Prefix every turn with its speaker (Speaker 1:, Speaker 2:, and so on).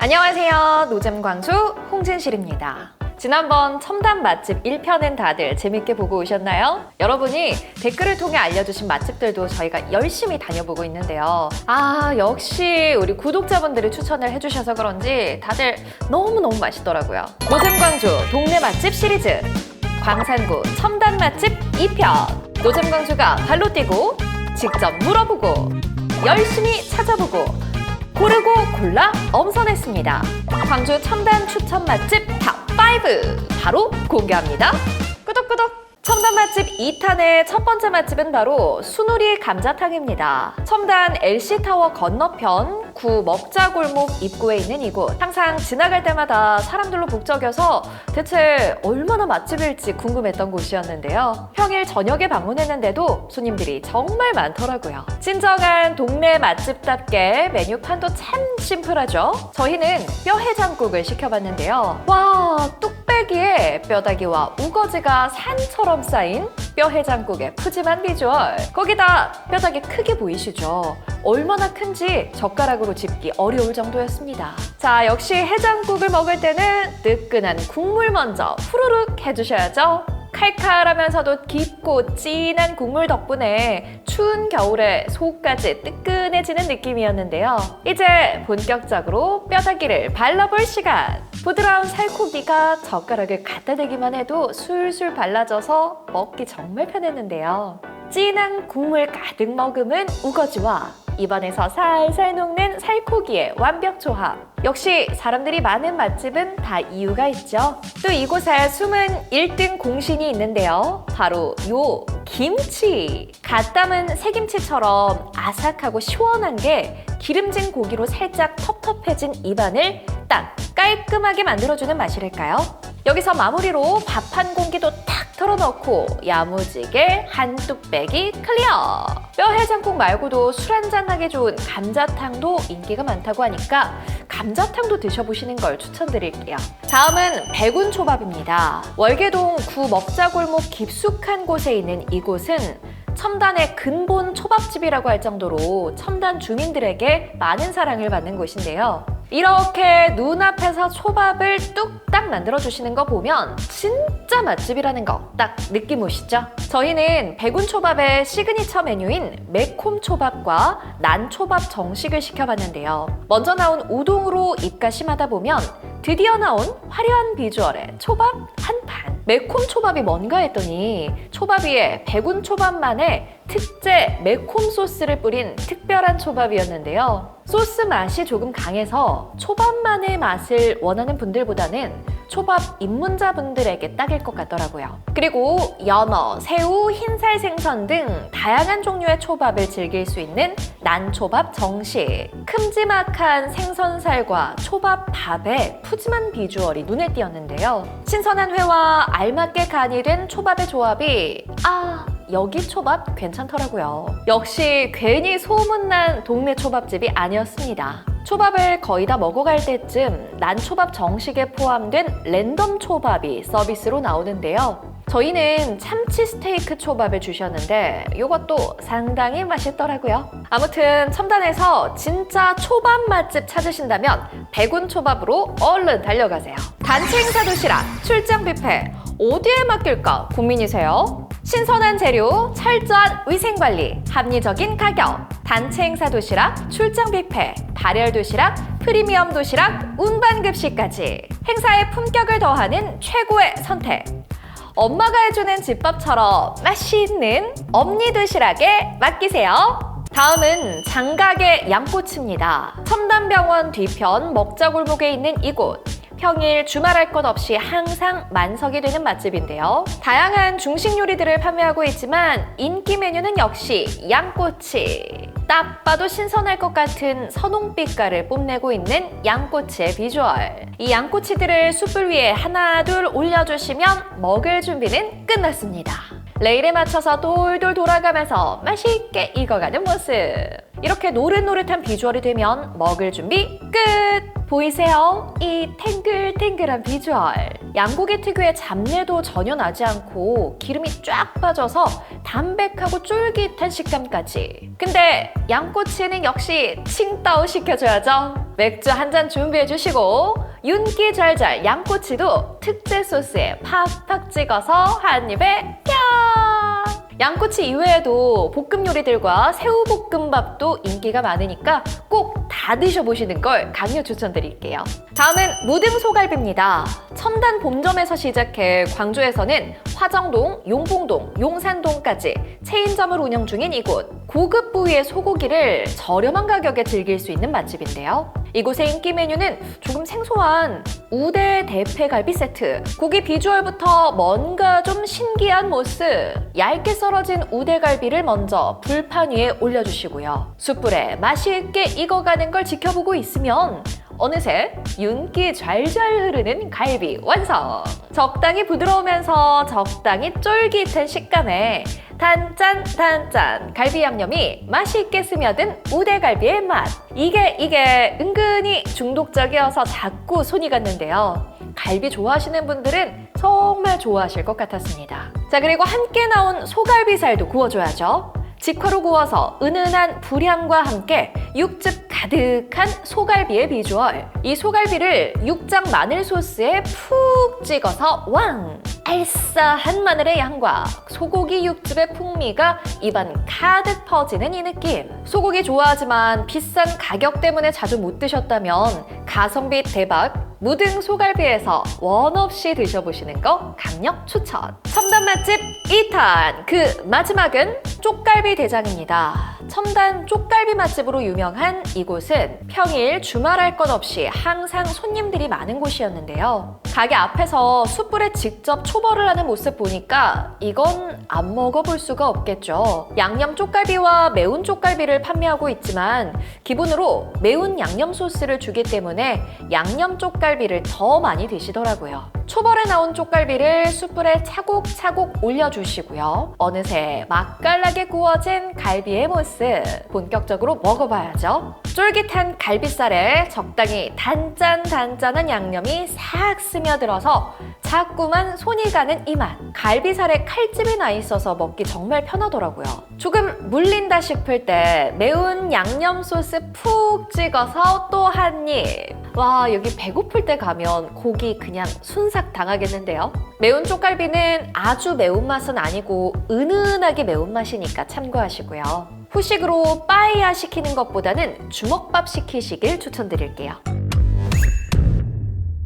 Speaker 1: 안녕하세요. 노잼 광수 홍진실입니다. 지난번 첨단 맛집 1편은 다들 재밌게 보고 오셨나요? 여러분이 댓글을 통해 알려주신 맛집들도 저희가 열심히 다녀보고 있는데요. 아, 역시 우리 구독자분들이 추천을 해주셔서 그런지 다들 너무너무 맛있더라고요. 노잼 광주 동네 맛집 시리즈 광산구 첨단 맛집 2편 노잼 광주가 발로 뛰고 직접 물어보고 열심히 찾아보고 고르고 골라 엄선했습니다. 광주 첨단 추천 맛집 탑5 바로 공개합니다. 꾸덕꾸덕. 첨단 맛집 2탄의 첫 번째 맛집은 바로 수누리 감자탕입니다. 첨단 LC타워 건너편 구 먹자골목 입구에 있는 이곳. 항상 지나갈 때마다 사람들로 북적여서 대체 얼마나 맛집일지 궁금했던 곳이었는데요. 평일 저녁에 방문했는데도 손님들이 정말 많더라고요. 진정한 동네 맛집답게 메뉴판도 참 심플하죠. 저희는 뼈 해장국을 시켜봤는데요. 와, 뚝배기에 뼈다귀와 우거지가 산처럼 쌓인 뼈 해장국의 푸짐한 비주얼. 거기다 뼈다귀 크게 보이시죠? 얼마나 큰지 젓가락으로 집기 어려울 정도였습니다. 자, 역시 해장국을 먹을 때는 뜨끈한 국물 먼저 후루룩 해주셔야죠. 칼칼하면서도 깊고 진한 국물 덕분에 추운 겨울에 속까지 뜨끈해지는 느낌이었는데요. 이제 본격적으로 뼈다귀를 발라볼 시간. 부드러운 살코기가 젓가락을 갖다 대기만 해도 술술 발라져서 먹기 정말 편했는데요. 진한 국물 가득 머금은 우거지와 입안에서 살살 녹는 살코기의 완벽 조합. 역시 사람들이 많은 맛집은 다 이유가 있죠. 또 이곳에 숨은 1등 공신이 있는데요. 바로 요 김치. 갓 담은 새김치처럼 아삭하고 시원한 게 기름진 고기로 살짝 텁텁해진 입안을 딱 깔끔하게 만들어주는 맛이랄까요? 여기서 마무리로 밥 한 공기도 탁 털어넣고 야무지게 한 뚝배기 클리어! 뼈 해장국 말고도 술 한잔 하기 좋은 감자탕도 인기가 많다고 하니까 감자탕도 드셔보시는 걸 추천드릴게요. 다음은 백운초밥입니다. 월계동 구 먹자골목 깊숙한 곳에 있는 이곳은 첨단의 근본 초밥집이라고 할 정도로 첨단 주민들에게 많은 사랑을 받는 곳인데요. 이렇게 눈앞에서 초밥을 뚝딱 만들어주시는 거 보면 진짜 맛집이라는 거 딱 느낌 오시죠? 저희는 백운초밥의 시그니처 메뉴인 매콤초밥과 난초밥 정식을 시켜봤는데요. 먼저 나온 우동으로 입가 심하다 보면 드디어 나온 화려한 비주얼의 초밥 한 판. 매콤 초밥이 뭔가 했더니 초밥 위에 백운 초밥만의 특제 매콤 소스를 뿌린 특별한 초밥이었는데요. 소스 맛이 조금 강해서 초밥만의 맛을 원하는 분들보다는 초밥 입문자분들에게 딱일 것 같더라고요. 그리고 연어, 새우, 흰살 생선 등 다양한 종류의 초밥을 즐길 수 있는 난초밥 정식. 큼지막한 생선살과 초밥 밥의 푸짐한 비주얼이 눈에 띄었는데요. 신선한 회와 알맞게 간이 된 초밥의 조합이 아 여기 초밥 괜찮더라고요. 역시 괜히 소문난 동네 초밥집이 아니었습니다. 초밥을 거의 다 먹어갈 때쯤 난초밥 정식에 포함된 랜덤 초밥이 서비스로 나오는데요. 저희는 참치 스테이크 초밥을 주셨는데 이것도 상당히 맛있더라고요. 아무튼 첨단에서 진짜 초밥 맛집 찾으신다면 백운 초밥으로 얼른 달려가세요. 단체 행사 도시락, 출장 뷔페 어디에 맡길까 고민이세요? 신선한 재료, 철저한 위생관리, 합리적인 가격, 단체 행사 도시락, 출장 뷔페, 발열 도시락, 프리미엄 도시락, 운반급식까지 행사의 품격을 더하는 최고의 선택. 엄마가 해주는 집밥처럼 맛있는 엄니 도시락에 맡기세요. 다음은 장각의 양꼬치입니다. 첨단병원 뒤편 먹자골목에 있는 이곳. 평일 주말 할 것 없이 항상 만석이 되는 맛집인데요. 다양한 중식 요리들을 판매하고 있지만 인기 메뉴는 역시 양꼬치. 딱 봐도 신선할 것 같은 선홍빛깔을 뽐내고 있는 양꼬치의 비주얼. 이 양꼬치들을 숯불 위에 하나 둘 올려주시면 먹을 준비는 끝났습니다. 레일에 맞춰서 돌돌 돌아가면서 맛있게 익어가는 모습. 이렇게 노릇노릇한 비주얼이 되면 먹을 준비 끝! 보이세요? 이 탱글탱글한 비주얼. 양고기 특유의 잡내도 전혀 나지 않고 기름이 쫙 빠져서 담백하고 쫄깃한 식감까지. 근데 양꼬치는 역시 칭따오 시켜줘야죠. 맥주 한 잔 준비해 주시고 윤기 잘잘 양꼬치도 특제 소스에 팍팍 찍어서 한 입에 펴! 양꼬치 이외에도 볶음 요리들과 새우 볶음밥도 인기가 많으니까 꼭 다 드셔보시는 걸 강력 추천드릴게요. 다음은 무등 소갈비입니다. 첨단 본점에서 시작해 광주에서는 화정동, 용봉동, 용산동까지 체인점을 운영 중인 이곳. 고급 부위의 소고기를 저렴한 가격에 즐길 수 있는 맛집인데요. 이곳의 인기 메뉴는 조금 생소한 우대 대패 갈비 세트. 고기 비주얼부터 뭔가 좀 신기한 모습. 얇게 썰어진 우대 갈비를 먼저 불판 위에 올려주시고요. 숯불에 맛있게 익어가는 걸 지켜보고 있으면 어느새 윤기 잘잘 흐르는 갈비 완성! 적당히 부드러우면서 적당히 쫄깃한 식감에 단짠 단짠 갈비 양념이 맛있게 스며든 우대갈비의 맛. 이게 이게 은근히 중독적이어서 자꾸 손이 갔는데요. 갈비 좋아하시는 분들은 정말 좋아하실 것 같았습니다. 자 그리고 함께 나온 소갈비살도 구워줘야죠. 직화로 구워서 은은한 불향과 함께 육즙 가득한 소갈비의 비주얼. 이 소갈비를 육장 마늘 소스에 푹 찍어서 왕! 알싸한 마늘의 향과 소고기 육즙의 풍미가 입안 가득 퍼지는 이 느낌. 소고기 좋아하지만 비싼 가격 때문에 자주 못 드셨다면 가성비 대박 무등 소갈비에서 원 없이 드셔보시는 거 강력 추천. 첨단 맛집 2탄 그 마지막은 쪽갈비 대장입니다. 첨단 쪽갈비 맛집으로 유명한 이곳은 평일 주말 할 것 없이 항상 손님들이 많은 곳이었는데요. 가게 앞에서 숯불에 직접 초벌을 하는 모습 보니까 이건 안 먹어볼 수가 없겠죠. 양념 쪽갈비와 매운 쪽갈비를 판매하고 있지만 기본으로 매운 양념 소스를 주기 때문에 양념 쪽갈비를 더 많이 드시더라고요. 초벌에 나온 쪽갈비를 숯불에 차곡차곡 올려주시고요. 어느새 맛깔나게 구워진 갈비의 모습 본격적으로 먹어봐야죠. 쫄깃한 갈비살에 적당히 단짠단짠한 양념이 싹 스며들어서 자꾸만 손이 가는 이 맛. 갈비살에 칼집이 나 있어서 먹기 정말 편하더라고요. 조금 물린다 싶을 때 매운 양념 소스 푹 찍어서 또 한 입. 와, 여기 배고플 때 가면 고기 그냥 순삭 당하겠는데요? 매운 쪽갈비는 아주 매운맛은 아니고 은은하게 매운맛이니까 참고하시고요. 후식으로 빠이야 시키는 것보다는 주먹밥 시키시길 추천드릴게요.